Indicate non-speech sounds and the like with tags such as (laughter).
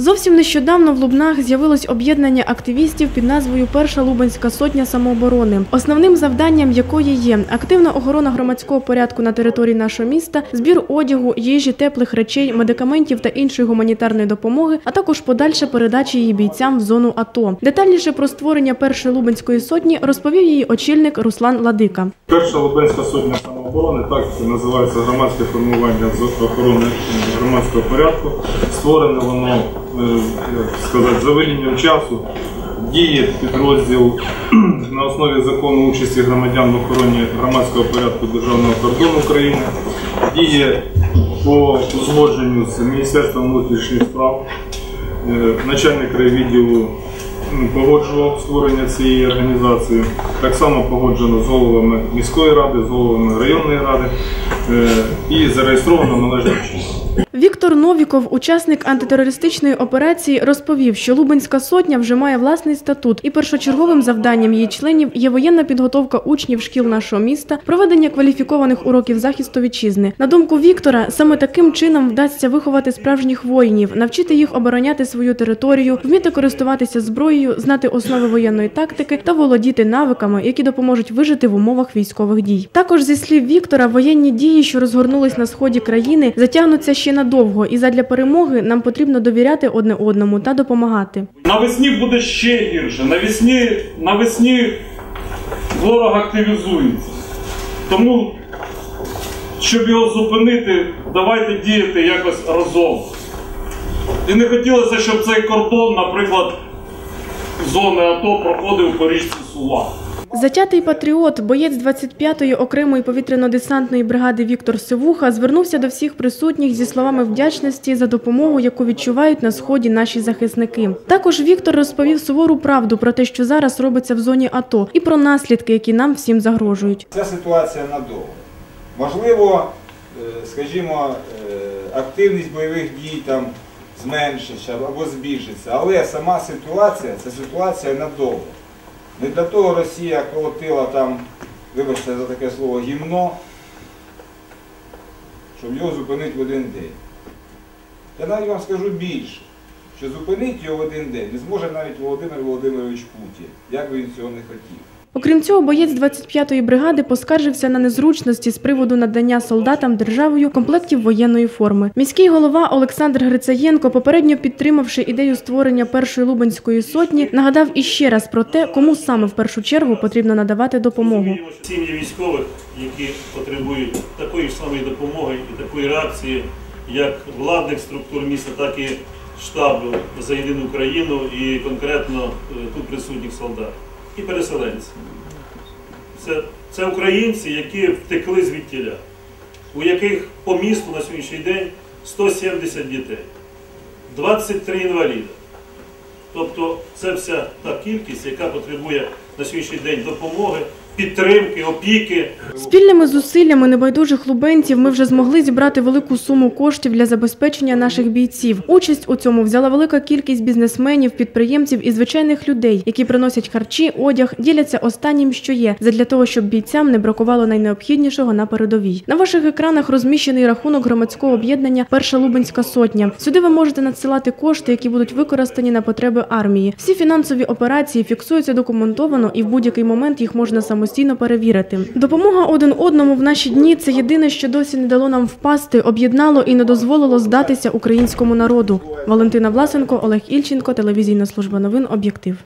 Зовсім нещодавно в Лубнах з'явилось об'єднання активістів під назвою Перша Лубенська сотня самооборони, основним завданням якої є активна охорона громадського порядку на території нашого міста, збір одягу, їжі, теплих речей, медикаментів та іншої гуманітарної допомоги, а також подальша передача її бійцям в зону АТО. Детальніше про створення першої Лубенської сотні розповів її очільник Руслан Ладика. Перша Лубенська сотня самооборони, так називається громадське формування з охорони громадського порядку. Створене воно, е, як сказати, за велінням часу. Діє підрозділ (clears throat) на основі закону участі громадян в охороні громадського порядку Державного кордону України. Діє по узгодженню з Міністерством внутрішніх справ. Е, Начальник райвідділу погоджував створення цієї організації. Так само погоджено з головами міської ради, з головами районної ради е, і зареєстровано належним чином. Віктор Новіков, учасник антитерористичної операції, розповів, що Лубенська сотня вже має власний статут, і першочерговим завданням її членів є воєнна підготовка учнів шкіл нашого міста, проведення кваліфікованих уроків захисту вітчизни. На думку Віктора, саме таким чином вдасться виховати справжніх воїнів, навчити їх обороняти свою територію, вміти користуватися зброєю, знати основи воєнної тактики та володіти навиками, які допоможуть вижити в умовах військових дій. Також зі слів Віктора, воєнні дії, що розгорнулись на сході країни, затягнуться ще надовго, і задля перемоги нам потрібно довіряти одне одному та допомагати. Навесні буде ще гірше. Навесні, навесні ворог активізується. Тому, щоб його зупинити, давайте діяти якось разом. І не хотілося, щоб цей кордон, наприклад, зони АТО проходив по річці Сула. Затятий патріот, боєць 25-ї окремої повітряно-десантної бригади Віктор Сивуха звернувся до всіх присутніх зі словами вдячності за допомогу, яку відчувають на сході наші захисники. Також Віктор розповів сувору правду про те, що зараз робиться в зоні АТО, і про наслідки, які нам всім загрожують. Ця ситуація надовго. Можливо, е, скажімо, е, активність бойових дій там зменшиться або збільшиться, але сама ситуація це ситуація надовго. Не для того Росія колотила там, вибачте за таке слово, гімно, щоб його зупинити в один день. Я навіть вам скажу більше, що зупинити його в один день не зможе навіть Володимир Володимирович Путін, як би він цього не хотів. Окрім цього, боєць 25-ї бригади поскаржився на незручності з приводу надання солдатам державою комплектів воєнної форми. Міський голова Олександр Грицаєнко, попередньо підтримавши ідею створення першої лубенської сотні, нагадав іще раз про те, кому саме в першу чергу потрібно надавати допомогу. Сім'ї військових, які потребують такої ж самої допомоги і такої реакції, як владних структур міста, так і штабу за єдину Україну і конкретно е, тут присутніх солдат і переселенці. Це, це українці, які втекли звідтіля, у яких по місту на сьогоднішній день 170 дітей, 23 інваліда. Тобто це вся та кількість, яка потребує на сьогоднішній день допомоги, підтримки, опіки. Спільними зусиллями небайдужих лубенців ми вже змогли зібрати велику суму коштів для забезпечення наших бійців. Участь у цьому взяла велика кількість бізнесменів, підприємців і звичайних людей, які приносять харчі, одяг, діляться останнім, що є, задля того, щоб бійцям не бракувало найнеобхіднішого на передовій. На ваших екранах розміщений рахунок громадського об'єднання Перша Лубенська сотня. Сюди ви можете надсилати кошти, які будуть використані на потреби армії. Всі фінансові операції фіксуються документовано і в будь-який момент їх можна самостійно перевірити. Допомога один одному в наші дні це єдине, що досі не дало нам впасти, об'єднало і не дозволило здатися українському народу. Валентина Власенко, Олег Ільченко, телевізійна служба новин Об'єктив.